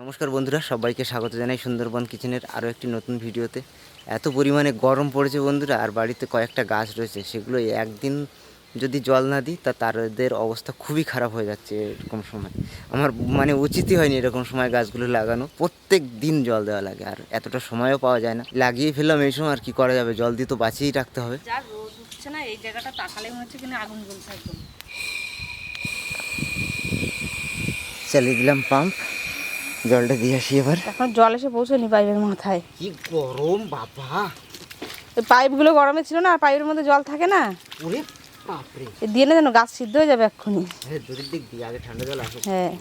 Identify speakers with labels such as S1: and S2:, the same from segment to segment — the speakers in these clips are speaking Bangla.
S1: নমস্কার বন্ধুরা সবাইকে স্বাগত জানাই সুন্দরবন কিচেনের আরও একটি নতুন ভিডিওতে। এত পরিমাণে গরম পড়েছে বন্ধুরা আর বাড়িতে কয়েকটা গাছ রয়েছে সেগুলো একদিন যদি জল না দিই তা তাদের অবস্থা খুবই খারাপ হয়ে যাচ্ছে এরকম সময়। আমার মানে উচিতই হয়নি এরকম সময় গাছগুলো লাগানো প্রত্যেক দিন জল দেওয়া লাগে আর এতটা সময়ও পাওয়া যায় না। লাগিয়ে ফেললাম এই সময় আর কি করা যাবে জল দিয়ে তো বাঁচিয়েই রাখতে হবে।
S2: না এই জায়গাটা তাকালে মনে হচ্ছে কিনা আগুন জ্বলছে একদম।
S1: চালিয়ে দিলাম পাম্প জলটা দিয়ে আসি এবার।
S2: এখন জল এসে পৌঁছয়নি পাইপের মাথায়।
S1: কি গরম বাবা।
S2: এই পাইপগুলো গরমে ছিল না আর পাইপের মধ্যে জল থাকে না।
S1: ওরে বাপরে।
S2: এ দিয়ে না যেন গাছ সিদ্ধ হয়ে যাবে এক্ষুনি।
S1: হ্যাঁ দিক দিয়ে আগে ঠান্ডা জল আসুক।
S2: হ্যাঁ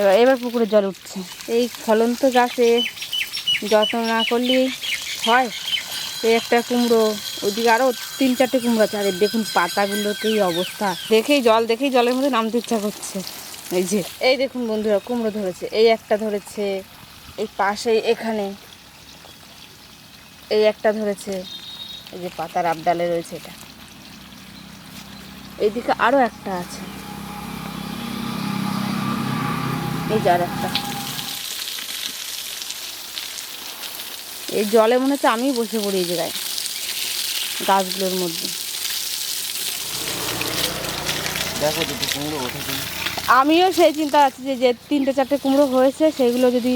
S2: এবার এবার পুকুরে জল উঠছে। এই ফলন্ত গাছে যত্ন না করলেই হয়। এই একটা কুমড়ো ওইদিকে আরও তিন চারটে কুমড়ো আছে। আর দেখুন পাতাগুলোতেই অবস্থা। দেখেই জল দেখেই জলের মধ্যে নামতে ইচ্ছা করছে। এই যে। এই দেখুন বন্ধুরা কুমড়ো ধরেছে এই একটা ধরেছে এই পাশে এখানে এই একটা ধরেছে এই যে পাতার আবডালে রয়েছে এটা। এইদিকে আরও একটা আছে। এই যার একটা। এই জলে মনে হচ্ছে আমি বসে পড়ি এই জায়গায় গাছগুলোর মধ্যে।
S1: দেখো দুটো কুমড়ো ওঠে।
S2: আমিও সেই চিন্তা আছি যে যে তিনটে চারটে কুমড়ো হয়েছে, সেইগুলো যদি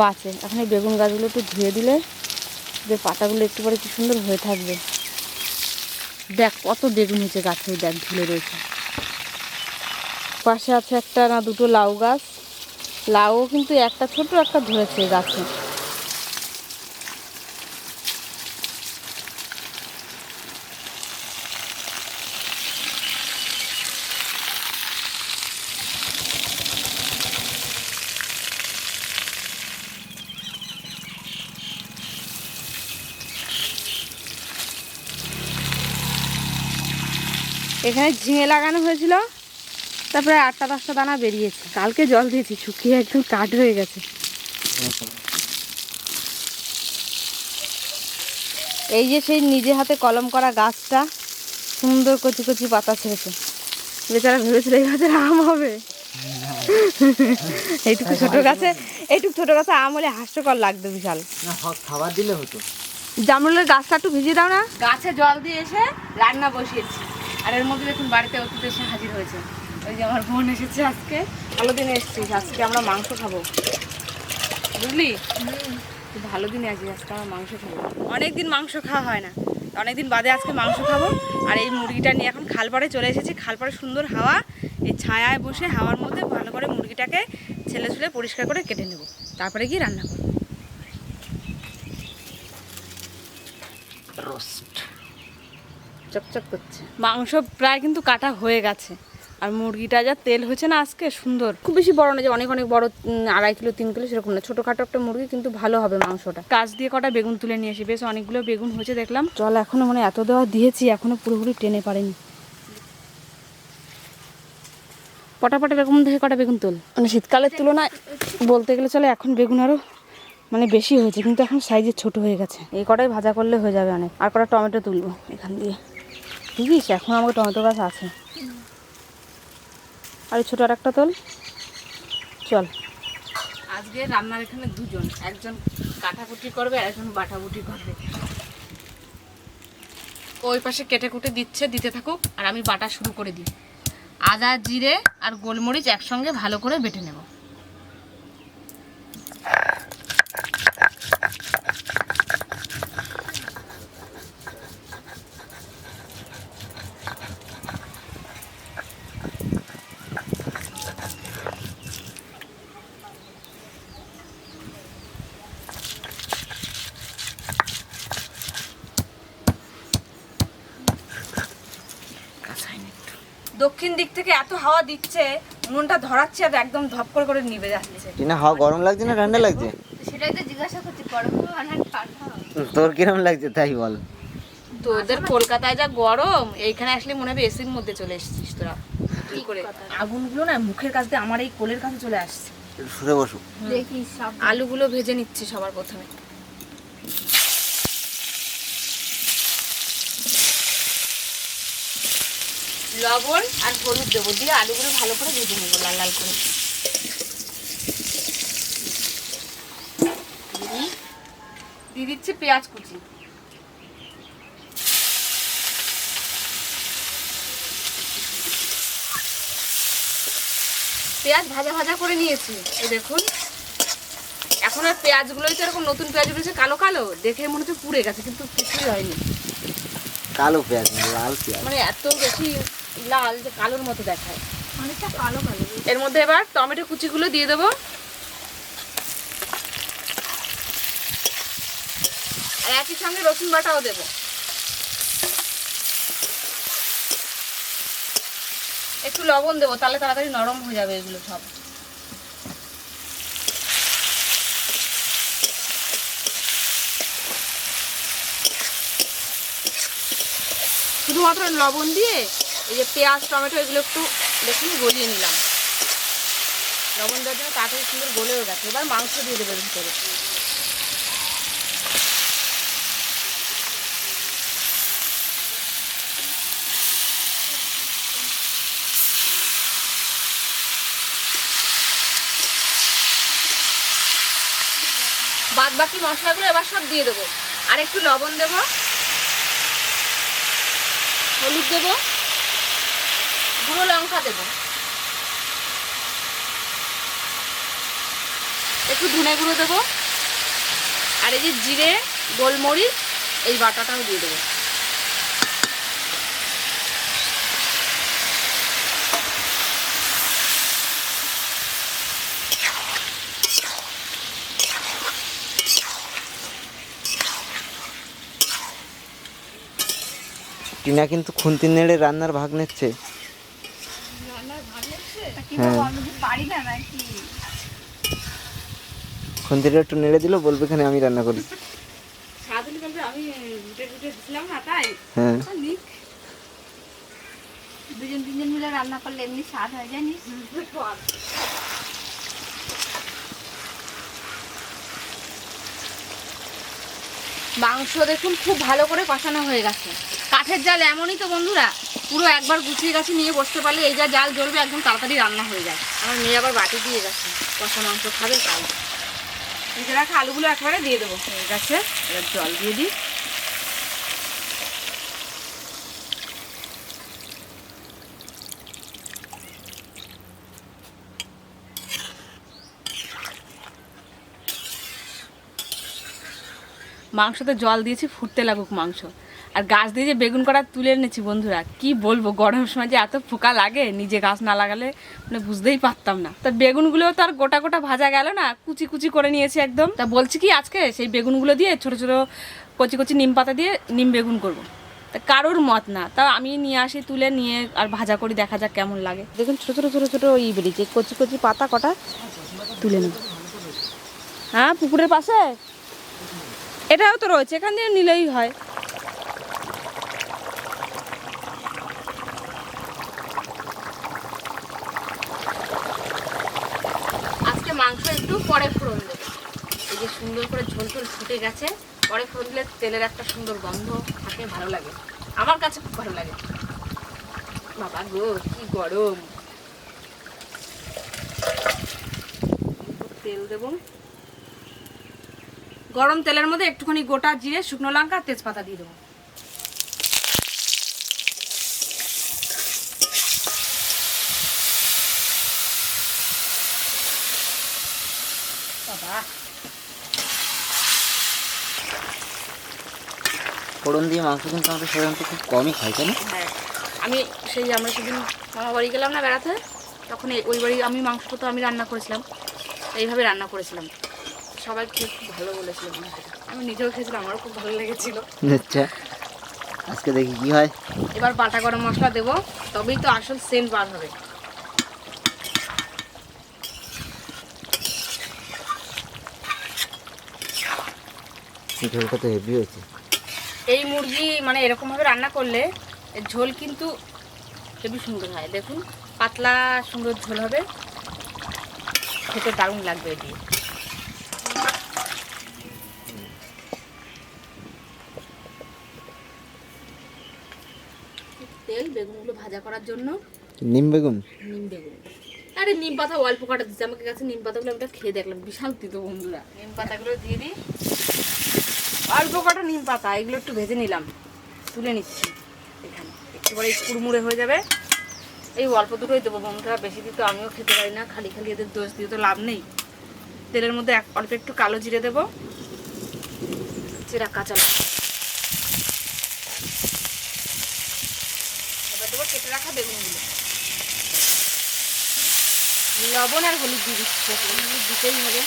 S2: বাঁচে। এখন এই বেগুন গাছগুলো একটু ধুয়ে দিলে যে পাতাগুলো একটু পরে কী সুন্দর হয়ে থাকবে। দেখ, কত বেগুন হয়েছে গাছে, দেখ, ঝুলে রয়েছে। পাশে আছে একটা না দুটো লাউ গাছ। লাউ কিন্তু একটা ছোট একটা ধরেছে গাছে। এখানে ঝিঙে লাগানো হয়েছিল। তারপরে আটটা দশটা দানা বেরিয়েছে। কালকে জল দিয়েছি শুকিয়ে একদম কাঠ হয়ে গেছে। এই যে সেই নিজে হাতে কলম করা গাছটা সুন্দর কচি কচি পাতা ছেড়েছে। বেচারা ভেবেছিল এই গাছের আম হবে। এইটুকু ছোট গাছে এইটুকু ছোট গাছে আম হলে হাস্যকর লাগবে বিশাল।
S1: খাবার দিলে হতো।
S2: জামরুলের গাছটা একটু ভিজিয়ে দাও না। গাছে জল দিয়ে এসে রান্না বসিয়েছি। আর এর মধ্যে দেখুন বাড়িতে অতিথি এসে হাজির হয়েছে। ওই যে আমার বোন এসেছে আজকে, ভালো দিনে এসেছিস আজকে আমরা মাংস খাব। বুঝলি? ভালো দিনে আছিস আজকে আমরা মাংস খাব। অনেকদিন মাংস খাওয়া হয় না। অনেকদিন বাদে আজকে মাংস খাব। আর এই মুরগিটা নিয়ে এখন খালপাড়ে চলে এসেছি। খালপাড়ে সুন্দর হাওয়া। এই ছায়ায় বসে হাওয়ার মধ্যে ভালো করে মুরগিটাকে ছেলে ছুলে পরিষ্কার করে কেটে নেব। তারপরে গিয়ে রান্না করব। চকচক করছে। মাংস প্রায় কিন্তু কাটা হয়ে গেছে। আর মুরগিটা যা তেল হয়েছে না আজকে সুন্দর। খুব বেশি বড় না যে অনেক অনেক বড় আড়াই কিলো তিন কিলো সেরকম না। ছোটোখাটো একটা মুরগি কিন্তু ভালো হবে মাংসটা। কাজ দিয়ে কটা বেগুন তুলে নিয়ে এসে বেশ অনেকগুলো বেগুন হয়েছে দেখলাম। জল এখনও মানে এত দেওয়া দিয়েছি এখনও পুরোপুরি টেনে পারেনি। পটাপটে বেগুন থেকে কটা বেগুন তোল। মানে শীতকালের তুলনায় বলতে গেলে চলে এখন বেগুন আরও মানে বেশি হয়েছে কিন্তু এখন সাইজে ছোট হয়ে গেছে। এই কটাই ভাজা করলে হয়ে যাবে অনেক। আর কটা টমেটো তুলবো এখান দিয়ে। বুঝিস এখন আমার টমেটো গাছ আছে। আর ছোট আর একটা তোল। চল। আজকে রান্নার এখানে দুজন। একজন কাটাকুটি করবে আর একজন বাটাবুটি করবে। ওই পাশে কেটে কুটে দিচ্ছে, দিতে থাকুক, আর আমি বাটা শুরু করে দিই। আদা, জিরে আর গোলমরিচ একসঙ্গে ভালো করে বেটে নেব। দক্ষিণ দিক থেকে এত হাওয়া দিচ্ছে উনুনটা ধরাচ্ছে আর একদম ধপ করে করে নিভে যাচ্ছে।
S1: টিনা হাওয়া গরম লাগছে না ঠান্ডা লাগছে?
S2: সেটাই তো জিজ্ঞাসা করছি গরম না ঠান্ডা।
S1: তোর কিরম লাগছে তাই বল।
S2: তোদের কলকাতায় যা গরম এইখানে আসলে মনে হবে এসির মধ্যে চলে এসেছিস তোরা। কি করে? আগুনগুলো না মুখের কাছ দিয়ে আমার এই কোলের কাছে চলে আসছে।
S1: সরে বসো।
S2: আলুগুলো ভেজে নিচ্ছে সবার প্রথমে। লবণ আর হলুদ দেবো দিয়ে আলুগুলো ভালো করে ভেজে নেব লাল লাল করে। দিয়ে দিচ্ছি পেঁয়াজ কুচি। পেঁয়াজ ভাজা ভাজা করে নিয়েছি এই দেখুন। এখন আর পেঁয়াজগুলোই তো এরকম নতুন পেঁয়াজ উঠেছে কালো কালো? দেখে মনে হচ্ছে পুড়ে গেছে কিন্তু কিছুই হয়নি।
S1: কালো পেঁয়াজ লাল পেঁয়াজ।
S2: মানে এত বেশি লাল যে কালোর মতো দেখায়।
S3: অনেকটা কালো কালো
S2: এর মধ্যে এবার টমেটো কুচিগুলো দিয়ে দেবো। আর একই সঙ্গে রসুন বাটাও দেবো। একটু লবণ দেবো তাহলে তাড়াতাড়ি নরম হয়ে যাবে এগুলো সব। শুধুমাত্র লবণ দিয়ে এই যে পেঁয়াজ, টমেটো, এগুলো একটু দেখুন, গলিয়ে নিলাম। লবণ দেওয়ার জন্য তাড়াতাড়ি সুন্দর গলেও গেছে। এবার মাংস দিয়ে দেবে ভিতরে। বাদ বাকি মশলাগুলো এবার সব দিয়ে দেবো। আর একটু লবণ দেবো। হলুদ দেবো। গুঁড়ো লঙ্কা দেবো। একটু ধনে গুঁড়ো দেবো। আর এই যে জিরে, গোলমরিচ, এই বাটাটাও দিয়ে দেবো।
S1: টিনা কিন্তু খুন্তি নেড়ে রান্নার ভাগ নিচ্ছে। খুন্তিটা একটু নেড়ে দিলেও বলবে এখানে আমি রান্না করি।
S2: সারাদিন বলবে আমি রুটে রুটে দিছিলাম না তাই?
S1: হ্যাঁ।
S3: দুজন তিনজন মিলে রান্না করলে এমনি স্বাদ হয় জানিস?
S2: মাংস দেখুন খুব ভালো করে কষানো হয়ে গেছে। কাঠের জাল এমনই তো বন্ধুরা পুরো একবার গুছিয়ে গেছে নিয়ে বসতে পারলে এই যা জাল জ্বলবে একদম তাড়াতাড়ি রান্না হয়ে যায়। আমার মেয়ে আবার বাটি দিয়ে গেছে কষা মাংস খাবে তাই ভেজে রাখা আলুগুলো একবারে দিয়ে দেবো। হয়ে গেছে এবার জল দিয়ে দিই। মাংসতে জল দিয়েছি ফুটতে লাগুক মাংস। আর গাছ দিয়ে যে বেগুন করা তুলে এনেছি বন্ধুরা কি বলব? গরমের সময় যে এত ফোকা লাগে নিজে গাছ না লাগালে মানে বুঝতেই পারতাম না। তা বেগুনগুলো তো আর গোটা গোটা ভাজা গেল না কুচি কুচি করে নিয়েছি একদম। তা বলছি কি আজকে সেই বেগুনগুলো দিয়ে ছোট ছোট কচি কচি নিম পাতা দিয়ে নিম বেগুন করব। তা কারোর মত না তা আমি নিয়ে আসি তুলে নিয়ে আর ভাজা করি দেখা যাক কেমন লাগে। দেখুন ছোট ছোট ছোট ছোট ই বেরিয়েছে কচি কচি পাতা কটা তুলে নেব। হ্যাঁ পুকুরের পাশে? এটাও তো রয়েছে এখান দিয়ে নিলেই হয় আজকে মাংস একটু পরে ফোড়ন দেবো। এই যে সুন্দর করে ঝোল ঝোল ফুটে গেছে, পরে ফোড়ন দিলে তেলের একটা সুন্দর গন্ধ থাকে, ভালো লাগে। আমার কাছে খুব ভালো লাগে। বাবা গো, কি গরম। তেল দেবো। গরম তেলের মধ্যে একটুখানি গোটা জিরে, শুকনো লঙ্কা, তেজপাতা দিয়ে দেবো।
S1: ফোড়ন দিয়ে মাংস কিন্তু আমরা সাধারণত খুব কমই খাই তাই না?
S2: হ্যাঁ। আমি সেই আমরা সেদিন মামা বাড়ি গেলাম না বেড়াতে? তখন ওই বাড়ি আমি মাংসটা তো আমি রান্না করেছিলাম। এইভাবে রান্না করেছিলাম। সবাই খুব ভালো বলেছিল আমি নিজেও খেয়েছিলাম আমারও খুব ভালো লেগেছিল।
S1: আচ্ছা। আজকে দেখি কি হয়।
S2: এবার বাটা গরম মশলা দেবো তবেই তো আসল সেন্ট বার হবে।
S1: ঝোলটা তো হেভি হয়েছে।
S2: এই মুরগি মানে এরকমভাবে রান্না করলে এর ঝোল কিন্তু হেবি সুন্দর হয়। দেখুন পাতলা সুন্দর ঝোল হবে। খেতে দারুণ লাগবে এটি। তেল বেগুনগুলো ভাজা করার জন্য।
S1: নিম বেগুন?
S2: নিম বেগুন। আরে নিম পাতা অল্প কাটা দিচ্ছে। আমাকে কাছে নিম পাতাগুলো আমি খেয়ে দেখলাম। বিশাল তিতো বন্ধুরা। নিম পাতাগুলো দিয়ে দিই। অল্প কটা নিম পাতা, এগুলো একটু ভেজে নিলাম। তুলে নিচ্ছি। এখানে একটু পরে কুড়মুড়ে হয়ে যাবে। এই অল্প দুটোই দেবো বন্ধুরা, বেশি দিতে আমিও খেতে পারি না, খালি খালি এদের দোষ দিয়ে তো লাভ নেই। তেলের মধ্যে এক অল্প একটু কালো জিরে দেবো। চেরা কাঁচা লঙ্কা। রাখা লবণ আর হলুদ দিয়ে দিচ্ছি হলুদ দিতেই হবে।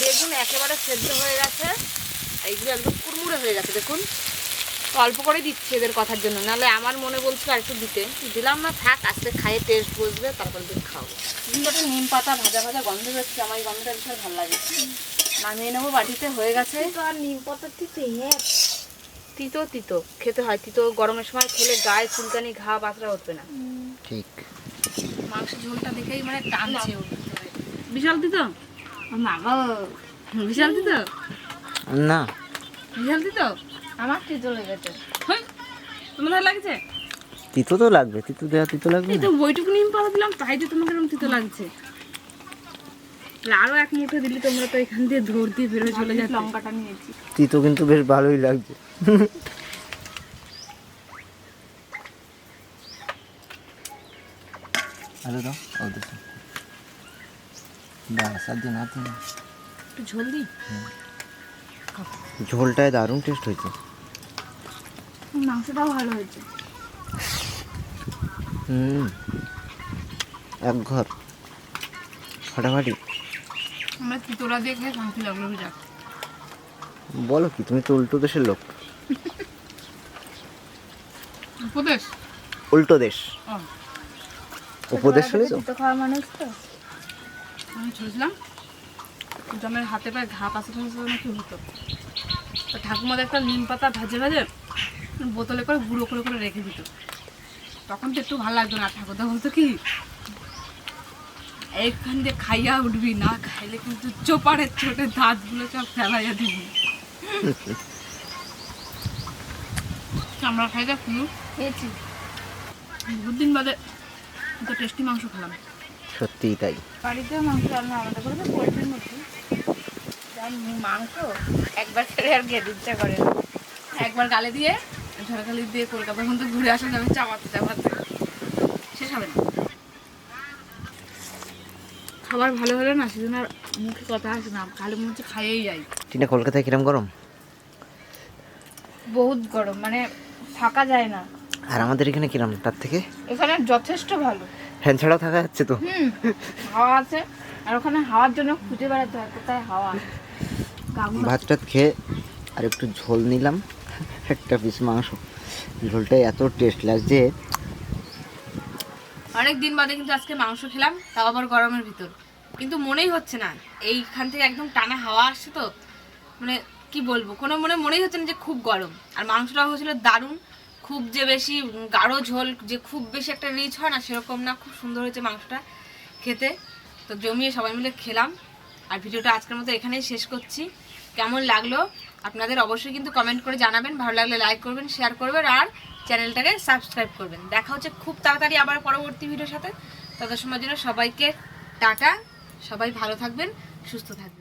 S2: বেগুন একেবারে সেদ্ধ হয়ে গেছে। এইগুলো একদম কুড়মুড়ে হয়ে গেছে দেখুন। অল্প করে দিচ্ছি এদের কথার জন্য নাহলে আমার মনে বলছিল আর একটু দিতে। দিলাম না থাক আজকে খাইয়ে টেস্ট বসবে তারপর দিন খাব। কিন্তু একটা নিম পাতা ভাজা ভাজা গন্ধ বেরোচ্ছে আমার এই গন্ধটা ভীষণ ভালো লাগে। নামিয়ে নেব বাটিতে হয়ে গেছে।
S3: তো আর নিম পাতা থেকে হ্যাঁ
S2: তিতো তিতো খেতে হয়। তিতো গরমের সময় খেলে গায়ে চুলকানি ঘা বাতরা উঠবে না।
S1: ঠিক।
S2: মাংস ঝোলটা দেখেই মানে টানছে। বিশাল তিতো?
S3: মা গো
S2: বিশাল তিতো
S1: না।
S2: বিশাল তিতো
S3: আমার কি চলে গেছে।
S2: তোমার লাগছে?
S1: তিতো তো লাগবে তিতো দেওয়া তিতো লাগবে
S2: এই তো বইটুকু নিম পাতা দিলাম তাই যে তোমাকে এরকম তিতো লাগছে। আরও এক মুঠো দিলি তোমরা তো এখান দিয়ে ধর দিয়ে বেরোয় চলে যাচ্ছে।
S3: লঙ্কাটা নিয়েছি।
S1: তিতো কিন্তু বেশ ভালোই লাগছে। আরে দাও ও দেখো দিন
S2: একটু ঝোল দিই?
S1: ঝোলটায় দারুণ টেস্ট হয়েছে।
S3: মাংসটাও ভালো হয়েছে।
S1: হুম। এক ঘর। ফাটাফাটি।
S2: আমরা দিয়ে খেয়ে শান্তি লাগল যাক
S1: বলো কি তুমি তো উল্টো দেশের লোক।
S2: উপদেশ?
S1: উল্টো দেশ। উপদেশ শুনেছো?
S3: তো খাওয়া মানুষ তো।
S2: আমি ছুঁচলাম জমের হাতে পায়ে ঘা পাশে পাশে নাকি হতো। তো ঠাকুমাদের একটা নিম পাতা ভাজে ভাজে বোতলে করে গুঁড়ো করে করে রেখে দিত। তখন তো একটু ভালো লাগতো না। ঠাকুরদা বলতো কি এইখান দিয়ে খাইয়া উঠবি না খাইলে কিন্তু চোপাড়ের ছোটে দাঁতগুলো সব ফেলাইয়া দিবি। আমরা খাই দেখ
S3: খেয়েছি।
S2: বহুত দিন বাদে তো টেস্টি মাংস খেলাম।
S1: সত্যিই তাই।
S3: বাড়িতে মাংস রান্না আলাদা করে পোলট্রির মতো
S2: মাংস একবার খেলে আর খেতে ইচ্ছা করে একবার গালে দিয়ে ঝাড়খালি দিয়ে কলকাতা পর্যন্ত ঘুরে আসা যাবে চাপাতে চাপাতে। শেষ হবে না। খাবার ভালো হলে না সেদিন আর মুখে কথা আসে না খালি মনে হচ্ছে খাইয়েই যাই।
S1: টিনা কলকাতায় কিরম গরম?
S3: বহুত গরম মানে থাকা যায় না।
S1: আর আমাদের এখানে কিরম তার থেকে?
S3: এখানে যথেষ্ট ভালো।
S1: ফ্যান ছাড়াও থাকা যাচ্ছে তো।
S3: হাওয়া আছে। আর ওখানে হাওয়ার জন্য খুঁজে বেড়াতে হয় কোথায় হাওয়া?
S1: ভাত টাত খেয়ে আর একটু ঝোল নিলাম একটা পিস মাংস। ঝোলটা এত টেস্ট লাগছে
S2: অনেক দিন বাদে কিন্তু আজকে মাংস খেলাম তাও আবার গরমের ভিতর। কিন্তু মনেই হচ্ছে না এইখান থেকে একদম টানা হাওয়া আসছে তো। মানে কি বলব কোনো মনে মনেই হচ্ছে না যে খুব গরম। আর মাংসটা হয়েছিল দারুণ খুব যে বেশি গাঢ় ঝোল, যে খুব বেশি একটা রিচ হয় না, সেরকম না। খুব সুন্দর হয়েছে মাংসটা খেতে। তো জমিয়ে সবাই মিলে খেলাম। আর ভিডিওটা আজকের মতো এখানেই শেষ করছি। কেমন লাগল আপনাদের অবশ্যই কিন্তু কমেন্ট করে জানাবেন। ভালো লাগলে লাইক করবেন শেয়ার করবেন, আর চ্যানেলটাকে সাবস্ক্রাইব করবেন। দেখা হচ্ছে খুব তাড়াতাড়ি আবার পরবর্তী ভিডিওর সাথে। তত সময় জন্য সবাইকে টাটা। সবাই ভালো থাকবেন, সুস্থ থাকবেন।